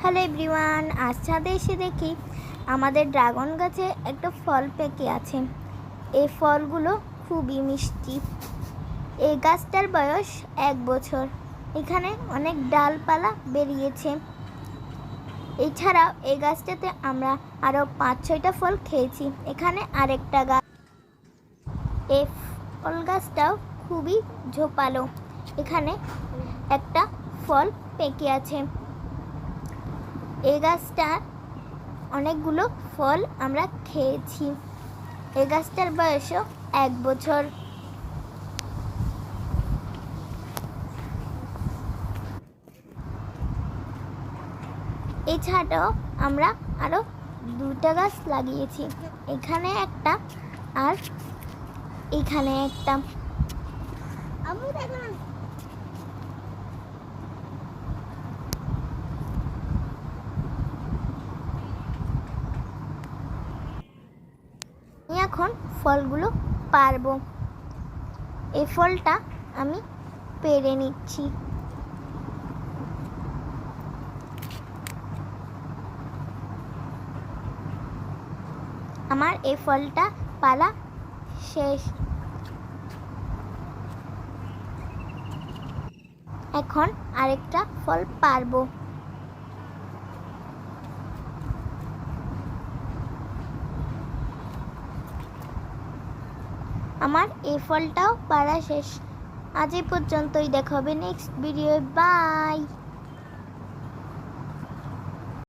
Hello everyone, আজ ছাদে এসে দেখি আমাদের ড্রাগন গাছে একটা ফল পেকে আছে। এই ফলগুলো খুবই মিষ্টি। এই গাছটার বয়স এক বছর। এখানে অনেক ডালপালা বেরিয়েছে। এছাড়াও এই গাছটাতে আমরা আরও পাঁচ ছয়টা ফল খেয়েছি। এখানে আরেকটা গাছ এই ফল গাছটাও খুবই ঝোপালো। এখানে একটা ফল পেকে আছে। এই গাছটা অনেকগুলো ফল আমরা খেয়েছি। এই গাছটার বয়সও এক বছর। এছাড়াও আমরা আরও দুটা গাছ লাগিয়েছি। এখানে একটা আর এখানে একটা। এখন ফলগুলো পারব। এ ফলটা আমি পেরে নিচ্ছি। আমার এই ফলটা পালা শেষ। এখন আরেকটা ফল পারব। আমার এই ফলটাও পাড়া শেষ। আজ এই পর্যন্তই। দেখাবে নেক্সট ভিডিও বাই